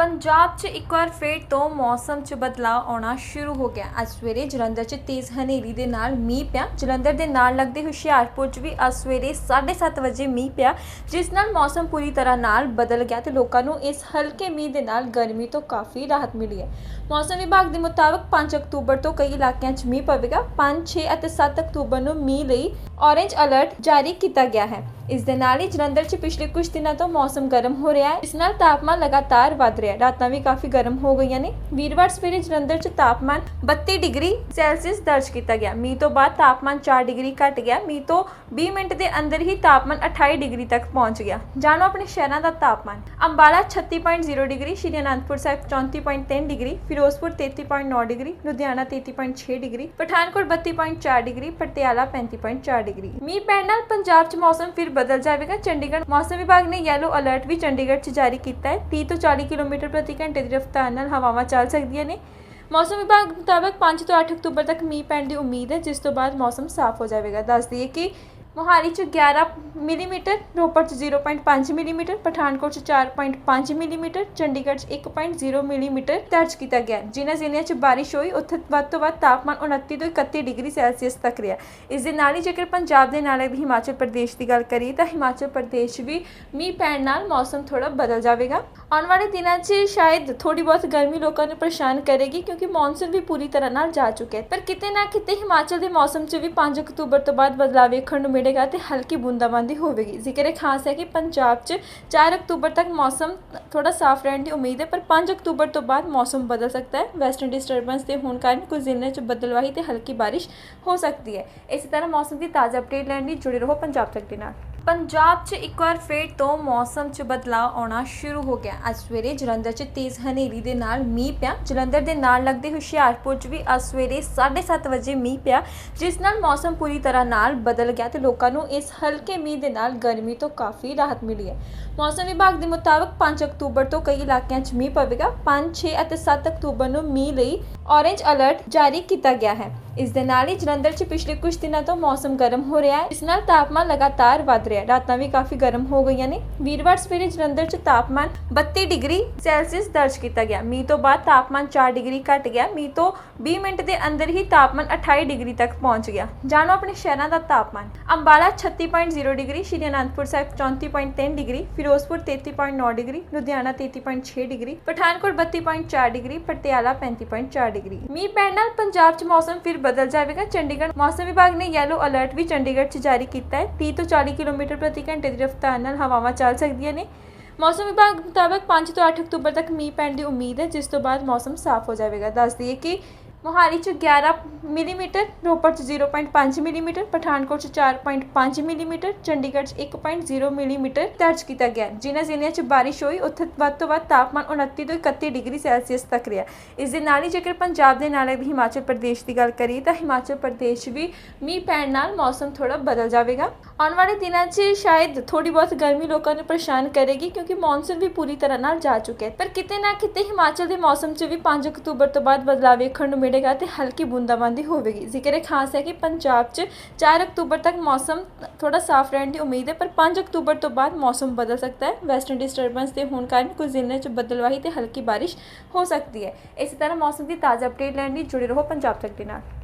ਪੰਜਾਬ 'ਚ ਇੱਕ ਵਾਰ ਫੇਰ ਤੋਂ ਮੌਸਮ 'ਚ ਬਦਲਾਅ ਆਉਣਾ ਸ਼ੁਰੂ ਹੋ ਗਿਆ। ਅੱਜ ਸਵੇਰੇ ਜਲੰਧਰ 'ਚ ਤੇਜ਼ ਹਨੇਰੀ ਦੇ ਨਾਲ ਮੀਂਹ ਪਿਆ। ਜਲੰਧਰ ਦੇ ਨਾਲ ਲੱਗਦੇ ਹੁਸ਼ਿਆਰਪੁਰ 'ਚ ਵੀ ਅੱਜ ਸਵੇਰੇ 7:30 ਵਜੇ ਮੀਂਹ ਪਿਆ ਜਿਸ ਨਾਲ ਮੌਸਮ ਪੂਰੀ ਤਰ੍ਹਾਂ ਨਾਲ ਬਦਲ ਗਿਆ ਤੇ ਲੋਕਾਂ ਨੂੰ ਇਸ ਹਲਕੇ ਮੀਂਹ ਦੇ ਨਾਲ ਗਰਮੀ ਤੋਂ ਕਾਫੀ ਰਾਹਤ ਮਿਲੀ ਹੈ। ਮੌਸਮ ਵਿਭਾਗ ਦੇ ਮੁਤਾਬਕ 5 ਅਕਤੂਬਰ ਤੋਂ ਕਈ ਇਲਾਕਿਆਂ 'ਚ ਮੀਂਹ ਪਵੇਗਾ। 5, 6 ਅਤੇ 7 ਅਕਤੂਬਰ ਨੂੰ ਮੀਂਹ ਲਈ ਔਰੇਂਜ ਅਲਰਟ ਜਾਰੀ ਕੀਤਾ ਗਿਆ ਹੈ। ਇਸ ਦੇ ਨਾਲ ਹੀ ਜਲੰਧਰ 'ਚ ਪਿਛਲੇ ਕੁਝ ਦਿਨਾਂ ਤੋਂ ਮੌਸਮ ਗਰਮ ਹੋ ਰਿਹਾ ਹੈ। ਇਸ ਨਾਲ ਤਾਪਮਾਨ ਲਗਾਤਾਰ ਵੱਧ ਰਿਹਾ ਹੈ। ਰਾਤਾਂ ਵੀ ਕਾਫੀ ਗਰਮ ਹੋ ਗਈਆਂ ਨੇ। ਵੀਰਵਾਰ ਸਵੇਰੇ ਜਲੰਧਰ 'ਚ ਤਾਪਮਾਨ 32 ਡਿਗਰੀ ਸੈਲਸੀਅਸ ਦਰਜ ਕੀਤਾ ਗਿਆ। ਮੀਂਹ ਤੋਂ ਬਾਅਦ ਤਾਪਮਾਨ 4 ਡਿਗਰੀ ਘਟ ਗਿਆ। ਮੀਂਹ ਤੋਂ 20 ਮਿੰਟ ਦੇ ਅੰਦਰ ਹੀ ਤਾਪਮਾਨ 28 ਡਿਗਰੀ ਤੱਕ ਪਹੁੰਚ ਗਿਆ। ਜਾਣੋ ਆਪਣੇ ਸ਼ਹਿਰਾਂ ਦਾ ਤਾਪਮਾਨ। Ambala 36.0 degree, Shri Anandpur Sahib 34.3 degree, Firozpur 33.9 degree, Ludhiana 33.6 degree, Pathankot 32.4 degree, Patiala 35.4 degree ਮੀਂਹ ਪੈਣ ਨਾਲ ਪੰਜਾਬ 'ਚ ਮੌਸਮ ਫਿਰ ਬਦਲ ਜਾਵੇਗਾ। ਚੰਡੀਗੜ੍ਹ ਮੌਸਮ ਵਿਭਾਗ ਨੇ ਯੈਲੋ ਅਲਰਟ ਵੀ ਚੰਡੀਗੜ੍ਹ 'ਚ ਜਾਰੀ ਕੀਤਾ ਹੈ। 30 ਤੋਂ 40 ਕਿਲੋਮੀਟਰ ਪ੍ਰਤੀ ਘੰਟੇ ਦੀ ਰਫ਼ਤਾਰ ਨਾਲ ਹਵਾਵਾਂ ਚੱਲ ਸਕਦੀਆਂ ਨੇ। ਮੌਸਮ ਵਿਭਾਗ ਮੁਤਾਬਕ 5 ਤੋਂ 8 ਅਕਤੂਬਰ ਤੱਕ ਮੀਂਹ ਪੈਣ ਦੀ ਉਮੀਦ ਹੈ, ਜਿਸ ਤੋਂ ਬਾਅਦ ਮੌਸਮ ਸਾਫ਼ ਹੋ ਜਾਵੇਗਾ। ਦੱਸ ਦਈਏ ਕਿ ਮੋਹਾਲੀ 'ਚ 11 ਮਿਲੀਮੀਟਰ, ਰੋਪੜ 'ਚ 0.5 ਮਿਲੀਮੀਟਰ, ਪਠਾਨਕੋਟ 'ਚ 4.5 ਮਿਲੀਮੀਟਰ, ਚੰਡੀਗੜ੍ਹ 'ਚ 1.0 ਮਿਲੀਮੀਟਰ ਦਰਜ ਕੀਤਾ ਗਿਆ। ਜਿਨ੍ਹਾਂ ਜ਼ਿਲ੍ਹਿਆਂ 'ਚ ਬਾਰਿਸ਼ ਹੋਈ, ਉੱਥੇ ਵੱਧ ਤੋਂ ਵੱਧ ਤਾਪਮਾਨ 29 ਤੋਂ 31 ਡਿਗਰੀ ਸੈਲਸੀਅਸ ਤੱਕ ਰਿਹਾ। ਇਸ ਦੇ ਨਾਲ ਹੀ ਜੇਕਰ ਪੰਜਾਬ ਦੇ ਨਾਲ ਹਿਮਾਚਲ ਪ੍ਰਦੇਸ਼ ਦੀ ਗੱਲ ਕਰੀਏ, ਤਾਂ ਹਿਮਾਚਲ ਪ੍ਰਦੇਸ਼ 'ਚ ਵੀ ਮੀਂਹ ਪੈਣ ਨਾਲ ਮੌਸਮ ਥੋੜਾ ਬਦਲ ਜਾਵੇਗਾ। ਆਉਣ ਵਾਲੇ ਦਿਨਾਂ 'ਚ ਸ਼ਾਇਦ ਥੋੜੀ ਬਹੁਤ ਗਰਮੀ ਲੋਕਾਂ ਨੂੰ ਪਰੇਸ਼ਾਨ ਕਰੇਗੀ, ਕਿਉਂਕਿ ਮੌਨਸੂਨ ਵੀ ਪੂਰੀ ਤਰ੍ਹਾਂ ਨਾਲ ਜਾ ਚੁੱਕਿਆ ਹੈ। ਪਰ ਕਿਤੇ ਨਾ ਕਿਤੇ ਹਿਮਾਚਲ ਦੇ ਮੌਸਮ 'ਚ ਵੀ 5 ਅਕਤੂਬਰ ਤੋਂ ਬਾਅਦ ਬਦਲਾਅ ਵੇਖਣ ਨੂੰ ਮਿਲੇਗਾ ਤੇ ਹਲਕੀ ਬੂੰਦਾਬਾਂਦੀ ਹੋਵੇਗੀ। ਜ਼ਿਕਰ ਹੈ ਖਾਸ ਹੈ ਕਿ ਪੰਜਾਬ 'ਚ 4 ਅਕਤੂਬਰ ਤੱਕ ਮੌਸਮ ਥੋੜਾ ਸਾਫ਼ ਰਹਿਣ ਦੀ ਉਮੀਦ ਹੈ, ਪਰ 5 ਅਕਤੂਬਰ ਤੋਂ ਬਾਅਦ ਮੌਸਮ ਬਦਲ ਸਕਦਾ ਹੈ। ਵੈਸਟਰਨ ਡਿਸਟਰਬੈਂਸ ਦੇ ਹੋਣ ਕਾਰਨ ਕੁਝ ਜ਼ਿਲ੍ਹਿਆਂ 'ਚ ਬੱਦਲਵਾਹੀ ਤੇ ਹਲਕੀ ਬਾਰਿਸ਼ ਹੋ ਸਕਦੀ ਹੈ। ਇਸੇ ਤਰ੍ਹਾਂ ਮੌਸਮ ਦੀ ਤਾਜ਼ਾ ਅਪਡੇਟ ਲੈਣ ਲਈ ਜੁੜੇ ਰਹੋ ਪੰਜਾਬ ਤੱਕ ਦੇ ਨਾਲ। ਪੰਜਾਬ 'ਚ ਇੱਕ ਵਾਰ ਫੇਰ ਤੋਂ ਮੌਸਮ 'ਚ ਬਦਲਾਅ ਆਉਣਾ ਸ਼ੁਰੂ ਹੋ ਗਿਆ। ਅੱਜ ਸਵੇਰੇ ਜਲੰਧਰ 'ਚ ਤੇਜ਼ ਹਨੇਰੀ ਦੇ ਨਾਲ ਮੀਂਹ ਪਿਆ। ਜਲੰਧਰ ਦੇ ਨਾਲ ਲੱਗਦੇ ਹੁਸ਼ਿਆਰਪੁਰ 'ਚ ਵੀ ਅੱਜ ਸਵੇਰੇ 7:30 ਵਜੇ ਮੀਂਹ ਪਿਆ ਜਿਸ ਨਾਲ ਮੌਸਮ ਪੂਰੀ ਤਰ੍ਹਾਂ ਨਾਲ ਬਦਲ ਗਿਆ ਤੇ ਲੋਕਾਂ ਨੂੰ ਇਸ ਹਲਕੇ ਮੀਂਹ ਦੇ ਨਾਲ ਗਰਮੀ ਤੋਂ ਕਾਫੀ ਰਾਹਤ ਮਿਲੀ ਹੈ। ਮੌਸਮ ਵਿਭਾਗ ਦੇ ਮੁਤਾਬਕ 5 ਅਕਤੂਬਰ ਤੋਂ ਕਈ ਇਲਾਕਿਆਂ 'ਚ ਮੀਂਹ ਪਵੇਗਾ। 5, 6 ਅਤੇ 7 ਅਕਤੂਬਰ ਨੂੰ ਮੀਂਹ ਲਈ ਔਰੇਂਜ ਅਲਰਟ ਜਾਰੀ ਕੀਤਾ ਗਿਆ ਹੈ। ਇਸ ਦੇ ਨਾਲ ਹੀ ਜਲੰਧਰ 'ਚ ਪਿਛਲੇ ਕੁਝ ਦਿਨਾਂ ਤੋਂ ਮੌਸਮ ਗਰਮ ਹੋ ਰਿਹਾ ਹੈ। ਇਸ ਨਾਲ ਤਾਪਮਾਨ ਲਗਾਤਾਰ ਵੱਧ ਰਿਹਾ ਹੈ। ਰਾਤਾਂ ਵੀ ਕਾਫੀ ਗਰਮ ਹੋ ਗਈਆਂ ਨੇ। ਵੀਰਵਾਰ ਸਵੇਰੇ ਜਲੰਧਰ 'ਚ ਤਾਪਮਾਨ 32 ਡਿਗਰੀ ਸੈਲਸੀਅਸ ਦਰਜ ਕੀਤਾ ਗਿਆ। ਮੀਂਹ ਤੋਂ ਬਾਅਦ ਤਾਪਮਾਨ 4 ਡਿਗਰੀ ਘਟ ਗਿਆ। ਮੀਂਹ ਤੋਂ 20 ਮਿੰਟ ਦੇ ਅੰਦਰ ਹੀ ਤਾਪਮਾਨ 28 ਡਿਗਰੀ ਤੱਕ ਪਹੁੰਚ ਗਿਆ। ਜਾਣੋ ਆਪਣੇ ਸ਼ਹਿਰਾਂ ਦਾ ਤਾਪਮਾਨ। Ambala 36.0 degree, Shri Anandpur Sahib 34.3 degree, Firozpur 33.9 degree, Ludhiana 33.6 degree, Pathankot 32.4 degree, Patiala 35.4 degree. ਮੀਂਹ ਪੈਣ ਨਾਲ ਪੰਜਾਬ 'ਚ ਮੌਸਮ ਫਿਰ ਬਦਲ ਜਾਵੇਗਾ। ਚੰਡੀਗੜ੍ਹ ਮੌਸਮ ਵਿਭਾਗ ਨੇ ਯੈਲੋ ਅਲਰਟ ਵੀ ਚੰਡੀਗੜ੍ਹ 'ਚ ਜਾਰੀ ਕੀਤਾ ਹੈ। 30 ਤੋਂ 40 ਕਿਲੋਮੀਟਰ ਪ੍ਰਤੀ ਘੰਟੇ ਦੀ ਰਫ਼ਤਾਰ ਨਾਲ ਹਵਾਵਾਂ ਚੱਲ ਸਕਦੀਆਂ ਨੇ। ਮੌਸਮ ਵਿਭਾਗ ਮੁਤਾਬਕ 5 ਤੋਂ 8 ਅਕਤੂਬਰ ਤੱਕ ਮੀਂਹ ਪੈਣ ਦੀ ਉਮੀਦ ਹੈ, ਜਿਸ ਤੋਂ ਬਾਅਦ ਮੌਸਮ ਸਾਫ਼ ਹੋ ਜਾਵੇਗਾ। ਦੱਸ ਦਈਏ ਕਿ ਮੋਹਾਲੀ 'ਚ 11 ਮਿਲੀਮੀਟਰ, ਰੋਪੜ 'ਚ 0.5 ਮਿਲੀਮੀਟਰ, ਪਠਾਨਕੋਟ 'ਚ 4.5 ਮਿਲੀਮੀਟਰ, ਚੰਡੀਗੜ੍ਹ 'ਚ 1.0 ਮਿਲੀਮੀਟਰ ਦਰਜ ਕੀਤਾ ਗਿਆ ਜਿਨ੍ਹਾਂ ਜ਼ਿਲ੍ਹਿਆਂ 'ਚ ਬਾਰਿਸ਼ ਹੋਈ, ਉੱਥੇ ਵੱਧ ਤੋਂ ਵੱਧ ਤਾਪਮਾਨ 29 ਤੋਂ 31 ਡਿਗਰੀ ਸੈਲਸੀਅਸ ਤੱਕ ਰਿਹਾ ਇਸ ਦੇ ਨਾਲ ਹੀ ਜੇਕਰ ਪੰਜਾਬ ਦੇ ਨਾਲ ਲੱਗਦੇ ਹਿਮਾਚਲ ਪ੍ਰਦੇਸ਼ ਦੀ ਗੱਲ ਕਰੀਏ, ਤਾਂ ਹਿਮਾਚਲ ਪ੍ਰਦੇਸ਼ 'ਚ ਵੀ ਮੀਂਹ ਪੈਣ ਨਾਲ ਮੌਸਮ ਥੋੜਾ ਬਦਲ ਜਾਵੇਗਾ। ਆਉਣ ਵਾਲੇ ਦਿਨਾਂ 'ਚ ਸ਼ਾਇਦ ਥੋੜੀ ਬਹੁਤ ਗਰਮੀ ਲੋਕਾਂ ਨੂੰ ਪਰੇਸ਼ਾਨ ਕਰੇਗੀ, ਕਿਉਂਕਿ ਮੌਨਸੂਨ ਵੀ ਪੂਰੀ ਤਰ੍ਹਾਂ ਨਾਲ ਜਾ ਚੁੱਕਿਆ ਹੈ। ਪਰ ਕਿਤੇ ਨਾ ਕਿਤੇ ਹਿਮਾਚਲ ਦੇ ਮੌਸਮ 'ਚ ਵੀ 5 ਅਕਤੂਬਰ ਤੋਂ ਬਾਅਦ ਬਦਲਾਅ ਵੇਖਣ ਨੂੰ ਮਿਲੇਗਾ ਤੇ ਹਲਕੀ ਬੂੰਦਾਬਾਂਦੀ ਹੋਵੇਗੀ। ਜ਼ਿਕਰ ਹੈ ਖਾਸ ਹੈ ਕਿ ਪੰਜਾਬ 'ਚ 4 ਅਕਤੂਬਰ ਤੱਕ ਮੌਸਮ ਥੋੜਾ ਸਾਫ਼ ਰਹਿਣ ਦੀ ਉਮੀਦ ਹੈ, ਪਰ 5 ਅਕਤੂਬਰ ਤੋਂ ਬਾਅਦ ਮੌਸਮ ਬਦਲ ਸਕਦਾ ਹੈ। ਵੈਸਟਰਨ ਡਿਸਟਰਬੈਂਸ ਦੇ ਹੋਣ ਕਾਰਨ ਕੁਝ ਜ਼ਿਲ੍ਹਿਆਂ 'ਚ ਬਦਲਵਾਹੀ ਤੇ ਹਲਕੀ ਬਾਰਿਸ਼ ਹੋ ਸਕਦੀ ਹੈ। ਇਸੇ ਤਰ੍ਹਾਂ ਮੌਸਮ ਦੀ ਤਾਜ਼ਾ ਅਪਡੇਟ ਲੈਣ ਲਈ ਜੁੜੇ ਰਹੋ ਪੰਜਾਬ ਤੱਕ ਦੇ ਨਾਲ।